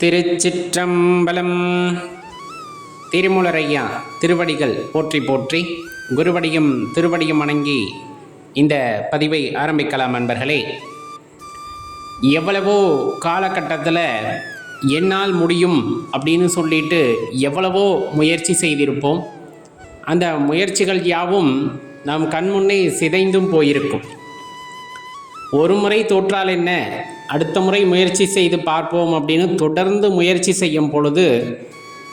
திருச்சிற்றம்பலம். திருமுலரையா திருவடிகள் போற்றி போற்றி குருவடியும் திருவடியும் வணங்கி இந்த பதிவை ஆரம்பிக்கலாம் நண்பர்களே. எவ்வளவோ காலகட்டத்தில் என்னால் முடியும் அப்படின்னு சொல்லிட்டு எவ்வளவோ முயற்சி செய்திருப்போம். அந்த முயற்சிகள் யாவும் நம் கண்முன்னே சிதைந்தும் போயிருக்கும். ஒரு முறை தோற்றால் என்ன? அடுத்த முறை முயற்சி செய்து பார்ப்போம் அப்படின்னு தொடர்ந்து முயற்சி செய்யும் பொழுது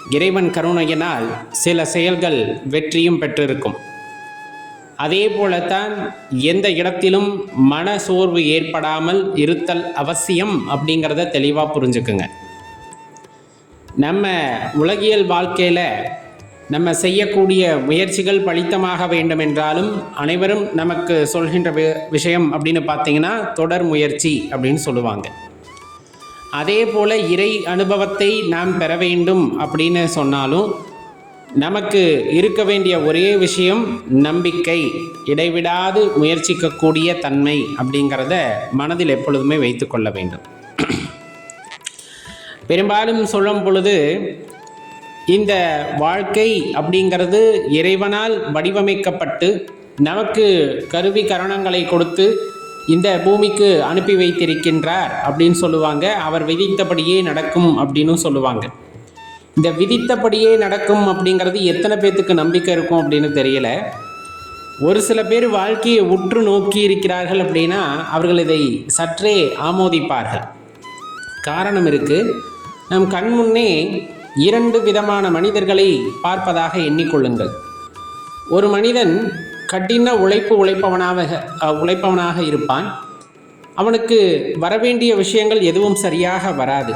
இறைவன் கருணையினால் சில செயல்கள் வெற்றியும் பெற்றிருக்கும். அதே போலத்தான் எந்த இடத்திலும் மன சோர்வு ஏற்படாமல் இருத்தல் அவசியம் அப்படிங்கிறத தெளிவாக புரிஞ்சுக்குங்க. நம்ம உலகியல் வாழ்க்கையில் நம்ம செய்யக்கூடிய முயற்சிகள் பலித்தமாக வேண்டும் என்றாலும் அனைவரும் நமக்கு சொல்கின்ற வி- விஷயம் அப்படின்னு பார்த்தீங்கன்னா தொடர் முயற்சி அப்படின்னு சொல்லுவாங்க. அதே போல் இறை அனுபவத்தை நாம் பெற வேண்டும் அப்படின்னு சொன்னாலும் நமக்கு இருக்க வேண்டிய ஒரே விஷயம் நம்பிக்கை இடைவிடாது முயற்சிக்கக்கூடிய தன்மை அப்படிங்கிறத மனதில் எப்பொழுதுமே வைத்துக்கொள்ள வேண்டும். பெரும்பாலும் சொல்லும் பொழுது இந்த வாழ்க்கை அப்படிங்கிறது இறைவனால் வடிவமைக்கப்பட்டு நமக்கு கருவி கரணங்களை கொடுத்து இந்த பூமிக்கு அனுப்பி வைத்திருக்கின்றார் அப்படின்னு சொல்லுவாங்க. அவர் விதித்தபடியே நடக்கும் அப்படின்னு சொல்லுவாங்க. இந்த விதித்தபடியே நடக்கும் அப்படிங்கிறது எத்தனை பேர்த்துக்கு நம்பிக்கை இருக்கும் அப்படின்னு தெரியல. ஒரு சில பேர் வாழ்க்கையை உற்று நோக்கி இருக்கிறார்கள் அப்படின்னா அவர்கள் இதை சற்றே ஆமோதிப்பார்கள். காரணம் இருக்குது நம் கண் முன்னே இரண்டு விதமான மனிதர்களை பார்ப்பதாக எண்ணிக்கொள்ளுங்கள். ஒரு மனிதன் கடின உழைப்பு உழைப்பவனாக உழைப்பவனாக இருப்பான். அவனுக்கு வரவேண்டிய விஷயங்கள் எதுவும் சரியாக வராது.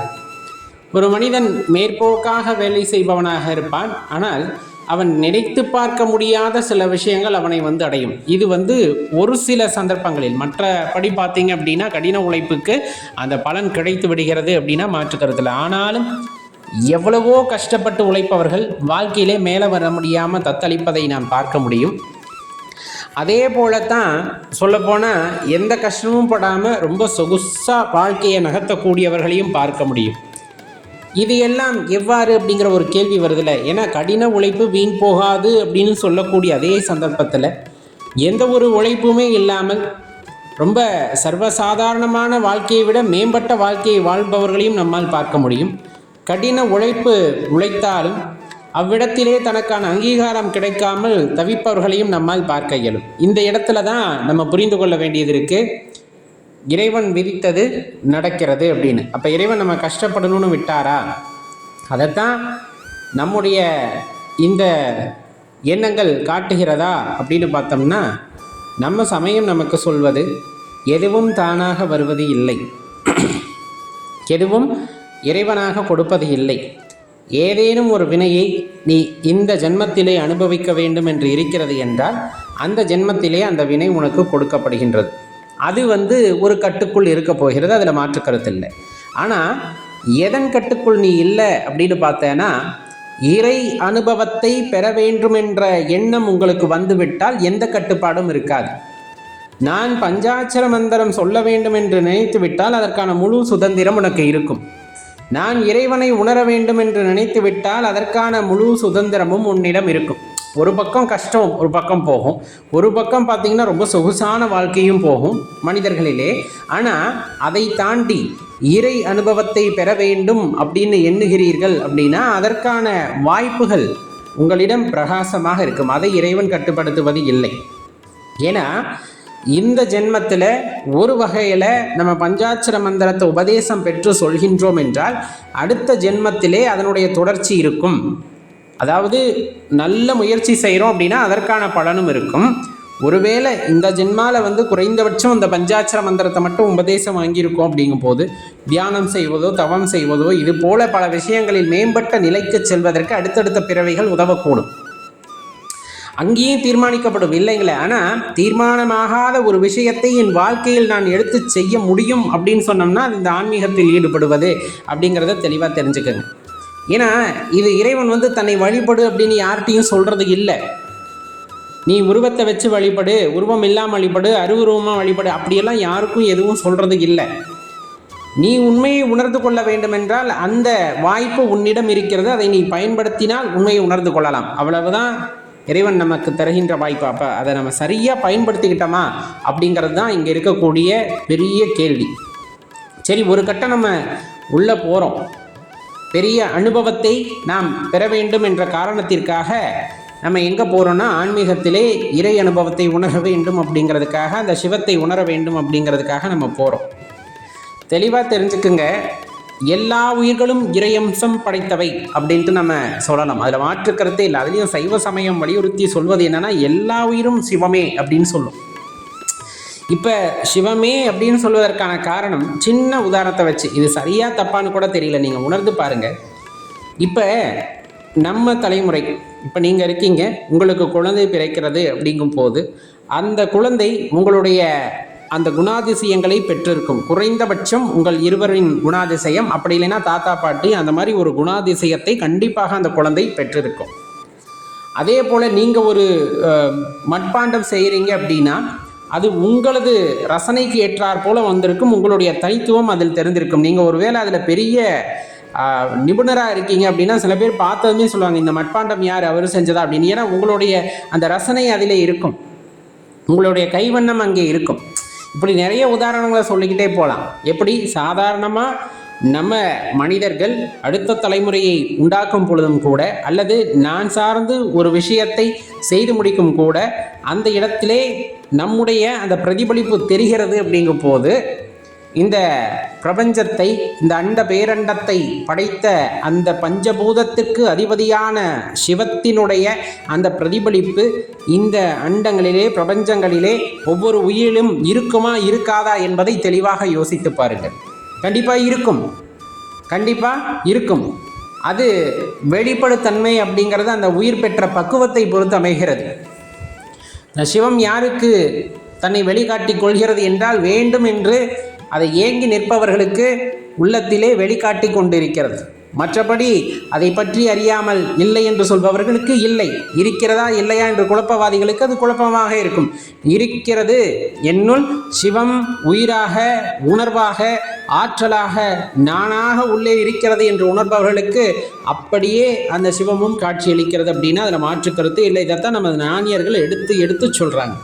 ஒரு மனிதன் மேற்போக்காக வேலை செய்பவனாக இருப்பான். ஆனால் அவன் நினைத்து பார்க்க முடியாத சில விஷயங்கள் அவனை வந்து அடையும். இது வந்து ஒரு சில சந்தர்ப்பங்களில் மற்றபடி பார்த்தீங்க அப்படின்னா கடின உழைப்புக்கு அந்த பலன் கிடைத்து விடுகிறது அப்படின்னா மாற்றுக்கருத்தில். ஆனாலும் எவ்வளவோ கஷ்டப்பட்டு உழைப்பவர்கள் வாழ்க்கையிலே மேலே வர முடியாமல் தத்தளிப்பதை நாம் பார்க்க முடியும். அதே போலத்தான் சொல்லப்போனால் எந்த கஷ்டமும் படாமல் ரொம்ப சொகுசாக வாழ்க்கையை நகர்த்தக்கூடியவர்களையும் பார்க்க முடியும். இது எல்லாம் எவ்வாறு அப்படிங்கிற ஒரு கேள்வி வருதுல்ல ஏன்னா கடின உழைப்பு வீண் போகாது அப்படின்னு சொல்லக்கூடிய அதே சந்தர்ப்பத்தில் எந்த ஒரு உழைப்புமே இல்லாமல் ரொம்ப சர்வசாதாரணமான வாழ்க்கையை விட மேம்பட்ட வாழ்க்கையை வாழ்பவர்களையும் நம்மால் பார்க்க முடியும். கடின உழைப்பு உழைத்தாலும் அவ்விடத்திலே தனக்கான அங்கீகாரம் கிடைக்காமல் தவிப்பவர்களையும் நம்மால் பார்க்க இயலும். இந்த இடத்துல தான் நம்ம புரிந்து கொள்ள வேண்டியது இருக்குது இறைவன் விதித்தது நடக்கிறது அப்படின்னு. அப்போ இறைவன் நம்ம கஷ்டப்படணும்னு விட்டாரா? அதைத்தான் நம்முடைய இந்த எண்ணங்கள் காட்டுகிறதா அப்படின்னு பார்த்தோம்னா நம்ம சமயம் நமக்கு சொல்வது எதுவும் தானாக வருவது இல்லை. எதுவும் இறைவனாக கொடுப்பது இல்லை. ஏதேனும் ஒரு வினையை நீ இந்த ஜென்மத்திலே அனுபவிக்க வேண்டும் என்று இருக்கிறது என்றால் அந்த ஜென்மத்திலே அந்த வினை உனக்கு கொடுக்கப்படுகின்றது. அது வந்து ஒரு கட்டுக்குள் இருக்க போகிறது அதில் மாற்று கருத்து இல்லை. ஆனால் எதன் கட்டுக்குள் நீ இல்லை அப்படின்னு பார்த்தேன்னா இறை அனுபவத்தை பெற வேண்டும் என்ற எண்ணம் உங்களுக்கு வந்துவிட்டால் எந்த கட்டுப்பாடும் இருக்காது. நான் பஞ்சாட்சர மந்திரம் சொல்ல வேண்டும் என்று நினைத்து விட்டால் அதற்கான முழு சுதந்திரம் உனக்கு இருக்கும். நான் இறைவனை உணர வேண்டும் என்று நினைத்து விட்டால் அதற்கான முழு சுதந்திரமும் உன்னிடம் இருக்கும். ஒரு பக்கம் கஷ்டம் ஒரு பக்கம் போகும். ஒரு பக்கம் பார்த்தீங்கன்னா ரொம்ப சொகுசான வாழ்க்கையும் போகும் மனிதர்களிலே. ஆனால் அதை தாண்டி இறை அனுபவத்தை பெற வேண்டும் அப்படின்னு எண்ணுகிறீர்கள் அப்படின்னா அதற்கான வாய்ப்புகள் உங்களிடம் பிரகாசமாக இருக்கும். அதை இறைவன் கட்டுப்படுத்துவது இல்லை. ஏன்னா இந்த ஜென்மத்தில் ஒரு வகையில் நம்ம பஞ்சாட்சர மந்திரத்தை உபதேசம் பெற்று சொல்கின்றோம் என்றால் அடுத்த ஜென்மத்திலே அதனுடைய தொடர்ச்சி இருக்கும். அதாவது நல்ல முயற்சி செய்கிறோம் அப்படின்னா அதற்கான பலனும் இருக்கும். ஒருவேளை இந்த ஜென்மாவில் வந்து குறைந்தபட்சம் இந்த பஞ்சாட்சர மந்திரத்தை மட்டும் உபதேசம் வாங்கியிருக்கோம் அப்படிங்கும் போது தியானம் செய்வதோ தவம் செய்வதோ இது போல பல விஷயங்களில் மேம்பட்ட நிலைக்கு செல்வதற்கு அடுத்தடுத்த பிறவைகள் உதவக்கூடும். அங்கேயும் தீர்மானிக்கப்படும் இல்லைங்களே. ஆனால் தீர்மானமாகாத ஒரு விஷயத்தை என் வாழ்க்கையில் நான் எடுத்து செய்ய முடியும் அப்படின்னு சொன்னோம்னா அது இந்த ஆன்மீகத்தில் ஈடுபடுவது அப்படிங்கிறத தெளிவாக தெரிஞ்சுக்கோங்க. ஏன்னா இது இறைவன் வந்து தன்னை வழிபடு அப்படின்னு யார்கிட்டையும் சொல்கிறது இல்லை. நீ உருவத்தை வச்சு வழிபடு உருவம் இல்லாமல் வழிபடு அருவுருவமாக வழிபடு அப்படியெல்லாம் யாருக்கும் எதுவும் சொல்கிறது இல்லை. நீ உண்மையை உணர்ந்து கொள்ள வேண்டுமென்றால் அந்த வாய்ப்பு உன்னிடம் இருக்கிறது. அதை நீ பயன்படுத்தினால் உண்மையை உணர்ந்து கொள்ளலாம். அவ்வளவுதான். இறைவன் நமக்கு தருகின்ற வாய்ப்பு. அப்போ அதை நம்ம சரியாக பயன்படுத்திக்கிட்டோமா? அப்படிங்கிறது தான் இங்கே இருக்கக்கூடிய பெரிய கேள்வி. சரி ஒரு கட்டம் நம்ம உள்ளே போகிறோம் பெரிய அனுபவத்தை நாம் பெற வேண்டும் என்ற காரணத்திற்காக நம்ம எங்கே போகிறோன்னா ஆன்மீகத்திலே இறை அனுபவத்தை உணர வேண்டும் அப்படிங்கிறதுக்காக அந்த சிவத்தை உணர வேண்டும் அப்படிங்கிறதுக்காக நம்ம போகிறோம் தெளிவாக தெரிஞ்சுக்குங்க. எல்லா உயிர்களும் இறையம்சம் படைத்தவை அப்படின்ட்டு நம்ம சொல்லலாம். அதில் மாற்றுக்கருத்தே இல்லை. அதுலேயும் சைவ சமயம் வலியுறுத்தி சொல்வது என்னென்னா எல்லா உயிரும் சிவமே அப்படின்னு சொல்லும். இப்போ சிவமே அப்படின்னு சொல்வதற்கான காரணம் சின்ன உதாரணத்தை வச்சு. இது சரியாக தப்பான்னு கூட தெரியல. நீங்கள் உணர்ந்து பாருங்கள் இப்போ நம்ம தலைமுறை இப்போ நீங்கள் இருக்கீங்க உங்களுக்கு குழந்தை பிறக்கிறது அப்படிங்கும் போது அந்த குழந்தை உங்களுடைய அந்த குணாதிசயங்களை பெற்றிருக்கும். குறைந்தபட்சம் உங்கள் இருவரின் குணாதிசயம் அப்படி இல்லைன்னா தாத்தா பாட்டி அந்த மாதிரி ஒரு குணாதிசயத்தை கண்டிப்பாக அந்த குழந்தை பெற்றிருக்கும். அதே போல் நீங்கள் ஒரு மட்பாண்டம் செய்கிறீங்க அப்படின்னா அது உங்களது ரசனைக்கு ஏற்றாற் போல வந்திருக்கும். உங்களுடைய தனித்துவம் அதில் தெரிந்திருக்கும். நீங்கள் ஒருவேளை அதில் பெரிய நிபுணராக இருக்கீங்க அப்படின்னா சில பேர் பார்த்ததுமே சொல்லுவாங்க இந்த மட்பாண்டம் யார்? அவர் செஞ்சதா? அப்படின்னு. ஏன்னா உங்களுடைய அந்த ரசனை அதில் இருக்கும். உங்களுடைய கைவண்ணம் அங்கே இருக்கும். இப்படி நிறைய உதாரணங்களை சொல்லிக்கிட்டே போகலாம் எப்படி? சாதாரணமாக நம்ம மனிதர்கள் அடுத்த தலைமுறையை உண்டாக்கும் பொழுதும் கூட அல்லது நான் சார்ந்து ஒரு விஷயத்தை செய்து முடிக்கும் கூட அந்த இடத்திலே நம்முடைய அந்த பிரதிபலிப்பு தெரிகிறது அப்படிங்கும் போது இந்த பிரபஞ்சத்தை இந்த அண்ட பேரண்டத்தை படைத்த அந்த பஞ்சபூதத்திற்கு அதிபதியான சிவத்தினுடைய அந்த பிரதிபலிப்பு இந்த அண்டங்களிலே பிரபஞ்சங்களிலே ஒவ்வொரு உயிரிலும் இருக்குமா இருக்காதா என்பதை தெளிவாக யோசித்து பாருங்கள். கண்டிப்பாக இருக்கும். கண்டிப்பாக இருக்கும். அது வெளிப்படுத்தன்மை அப்படிங்கிறது அந்த உயிர் பெற்ற பக்குவத்தை பொறுத்து அமைகிறது. இந்த சிவம் யாருக்கு தன்னை வெளிக்காட்டி கொள்கிறது என்றால் வேண்டும் என்று அதை ஏங்கி நிற்பவர்களுக்கு உள்ளத்திலே வெளிக்காட்டி கொண்டிருக்கிறது. மற்றபடி அதை பற்றி அறியாமல் இல்லை என்று சொல்பவர்களுக்கு இல்லை. இருக்கிறதா இல்லையா என்று குழப்பவாதிகளுக்கு அது குழப்பமாக இருக்கும். இருக்கிறது என்னுள் சிவம் உயிராக உணர்வாக ஆற்றலாக நானாக உள்ளே இருக்கிறது என்று உணர்பவர்களுக்கு அப்படியே அந்த சிவமும் காட்சியளிக்கிறது அப்படின்னா அதில் மாற்று கருத்து இல்லை. இதைத்தான் நமது ஞானியர்கள் எடுத்து எடுத்து சொல்கிறாங்க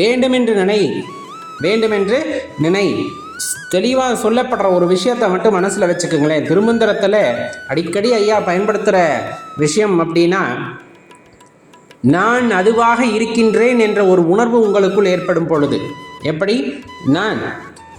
வேண்டுமென்று நினை வேண்டுமென்று நினை. தெளிவாக சொல்லப்படுற ஒரு விஷயத்தை மட்டும் மனசில் வச்சுக்கோங்களேன். திருமந்திரத்தில் அடிக்கடி ஐயா பயன்படுத்துகிற விஷயம் அப்படின்னா நான் அதுவாக இருக்கின்றேன் என்ற ஒரு உணர்வு உங்களுக்குள் ஏற்படும் பொழுது. எப்படி? நான்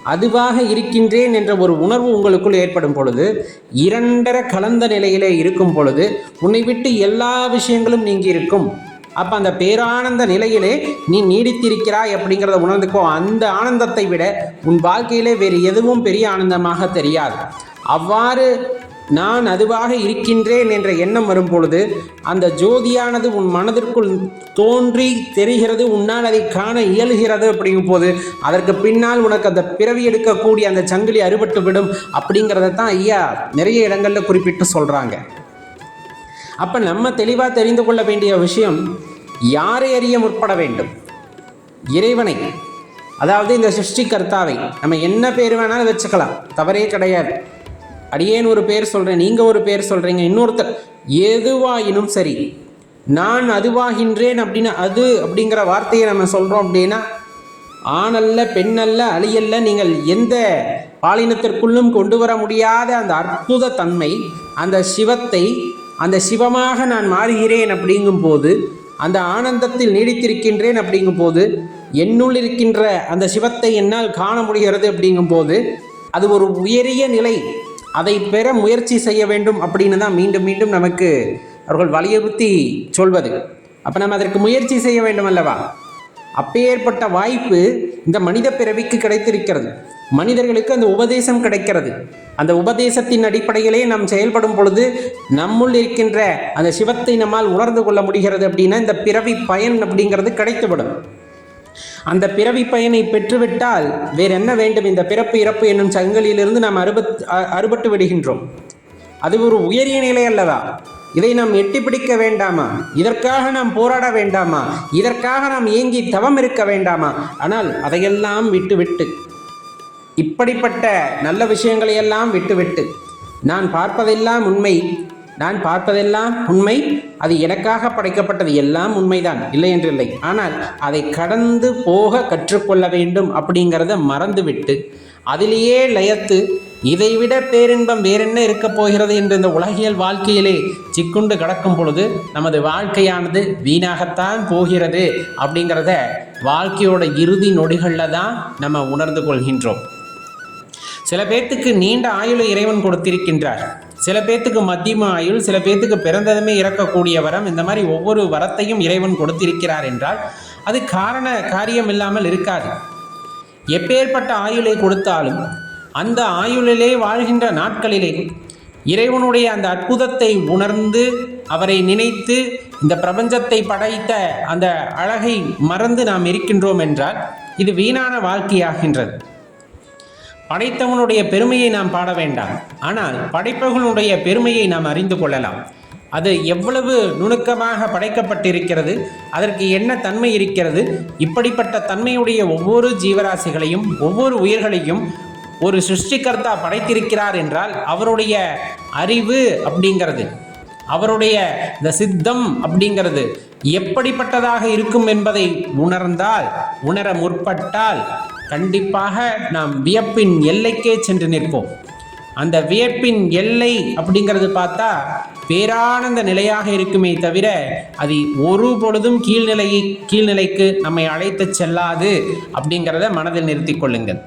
அதுவாக இருக்கின்றேன் என்ற ஒரு உணர்வு உங்களுக்குள் ஏற்படும் பொழுது இரண்டர கலந்த நிலையிலே இருக்கும் பொழுது உன்னை விட்டு எல்லா விஷயங்களும் நீங்கி இருக்கும் அப்போ அந்த பேரானந்த நிலையிலே நீ நீடித்திருக்கிறாய் அப்படிங்கிறத உணர்ந்துக்கோ. அந்த ஆனந்தத்தை விட உன் வாழ்க்கையிலே வேறு எதுவும் பெரிய ஆனந்தமாக தெரியாது. அவ்வாறு நான் அதுவாக இருக்கின்றேன் என்ற எண்ணம் வரும் பொழுது அந்த ஜோதியானது உன் மனதிற்குள் தோன்றி தெரிகிறது உன்னால் அதை காண இயலுகிறது அப்படிங்கும் போது அதற்கு பின்னால் உனக்கு அந்த பிறவி எடுக்கக்கூடிய அந்த சங்கிலி அறுபட்டு விடும் அப்படிங்கிறத தான் ஐயா நிறைய இடங்களில் குறிப்பிட்டு சொல்கிறாங்க அப்போ நம்ம தெளிவாக தெரிந்து கொள்ள வேண்டிய விஷயம் யாரை அறிய முற்பட வேண்டும்? இறைவனை அதாவது இந்த சிருஷ்டிகர்த்தாவை நம்ம என்ன பேர் வேணாலும் வச்சுக்கலாம். தவறே கிடையாது. அடியேன் ஒரு பேர் சொல்கிறேன் நீங்கள் ஒரு பேர் சொல்கிறீங்க இன்னொருத்தர். எதுவாயினும் சரி நான் அதுவாகின்றேன் அப்படின்னு அது அப்படிங்கிற வார்த்தையை நம்ம சொல்கிறோம் அப்படின்னா ஆணல்ல பெண்ணல்ல அழியல்ல நீங்கள் எந்த பாலினத்திற்குள்ளும் கொண்டு வர முடியாத அந்த அற்புத தன்மை அந்த சிவத்தை அந்த சிவமாக நான் மாறுகிறேன் அப்படிங்கும்போது அந்த ஆனந்தத்தில் நீடித்திருக்கின்றேன் அப்படிங்கும்போது என்னுள் இருக்கின்ற அந்த சிவத்தை என்னால் காண முடிகிறது அப்படிங்கும்போது அது ஒரு உயரிய நிலை. அதை பெற முயற்சி செய்ய வேண்டும் அப்படின்னு தான் மீண்டும் மீண்டும் நமக்கு அவர்கள் வலியுறுத்தி சொல்வது. அப்போ நம்ம அதற்கு முயற்சி செய்ய வேண்டும் அல்லவா? அப்பேற்பட்ட வாய்ப்பு இந்த மனித பிறவிக்கு கிடைத்திருக்கிறது. மனிதர்களுக்கு அந்த உபதேசம் கிடைக்கிறது. அந்த உபதேசத்தின் அடிப்படையிலே நாம் செயல்படும் பொழுது நம்முள் இருக்கின்ற அந்த சிவத்தை நம்மால் உணர்ந்து கொள்ள முடிகிறது அப்படின்னா இந்த பிறவி பயன் அப்படிங்கிறது கிடைத்துவிடும். அந்த பிறவி பயனை பெற்றுவிட்டால் வேற என்ன வேண்டும்? இந்த பிறப்பு இறப்பு என்னும் சங்கிலியிலிருந்து நாம் அறுபத் அ- அறுபட்டு விடுகின்றோம். அது ஒரு உயரிய நிலை அல்லவா? இதை நாம் எட்டி பிடிக்க வேண்டாமா? இதற்காக நாம் போராட வேண்டாமா? இதற்காக நாம் ஏங்கி தவம் இருக்க வேண்டாமா? ஆனால் அதையெல்லாம் விட்டு விட்டு இப்படிப்பட்ட நல்ல விஷயங்களையெல்லாம் விட்டுவிட்டு நான் பார்ப்பதெல்லாம் உண்மை நான் பார்ப்பதெல்லாம் உண்மை அது எனக்காக படைக்கப்பட்டது எல்லாம் உண்மைதான் இல்லை என்று இல்லை. ஆனால் அதை கடந்து போக கற்றுக்கொள்ள வேண்டும் அப்படிங்கிறத மறந்துவிட்டு அதிலேயே லயத்து இதைவிட பேரின்பம் வேறென்ன இருக்கப் போகிறது என்று இந்த உலகியல் வாழ்க்கையிலே சிக்குண்டு கிடக்கும் பொழுது நமது வாழ்க்கையானது வீணாகத்தான் போகிறது அப்படிங்கிறத வாழ்க்கையோட இறுதி நொடிகளில் தான் நம்ம உணர்ந்து கொள்கின்றோம். சில பேர்த்துக்கு நீண்ட ஆயுளை இறைவன் கொடுத்திருக்கின்றார். சில பேர்த்துக்கு மத்தியம ஆயுள் சில பேர்த்துக்கு பிறந்ததுமே இறக்கக்கூடிய வரம் இந்த மாதிரி ஒவ்வொரு வரத்தையும் இறைவன் கொடுத்திருக்கிறார் என்றால் அது காரண காரியம் இல்லாமல் இருக்காது. எப்பேற்பட்ட ஆயுளை கொடுத்தாலும் அந்த ஆயுளிலே வாழ்கின்ற நாட்களிலே இறைவனுடைய அந்த அற்புதத்தை உணர்ந்து அவரை நினைத்து இந்த பிரபஞ்சத்தை படைத்த அந்த அழகை மறந்து நாம் இருக்கின்றோம் என்றால் இது வீணான வாழ்க்கையாகின்றது. படைத்தவனுடைய பெருமையை நாம் பாட வேண்டாம். ஆனால் படைப்பவர்களுடைய பெருமையை நாம் அறிந்து கொள்ளலாம். அது எவ்வளவு நுணுக்கமாக படைக்கப்பட்டிருக்கிறது அதற்கு என்ன தன்மை இருக்கிறது இப்படிப்பட்ட தன்மையுடைய ஒவ்வொரு ஜீவராசிகளையும் ஒவ்வொரு உயிர்களையும் ஒரு சிருஷ்டிகர்த்தா படைத்திருக்கிறார் என்றால் அவருடைய அறிவு அப்படிங்கிறது. அவருடைய இந்த சித்தம் அப்படிங்கிறது எப்படிப்பட்டதாக இருக்கும் என்பதை உணர்ந்தால் உணர முற்பட்டால் கண்டிப்பாக நாம் வியப்பின் எல்லைக்கே சென்று நிற்போம். அந்த வியப்பின் எல்லை அப்படிங்கிறது பார்த்தா பேரானந்த நிலையாக இருக்குமே தவிர அது ஒரு பொழுதும் கீழ்நிலையை கீழ்நிலைக்கு நம்மை அழைத்து செல்லாது அப்படிங்கிறத மனதில் நிறுத்திக் கொள்ளுங்கள்.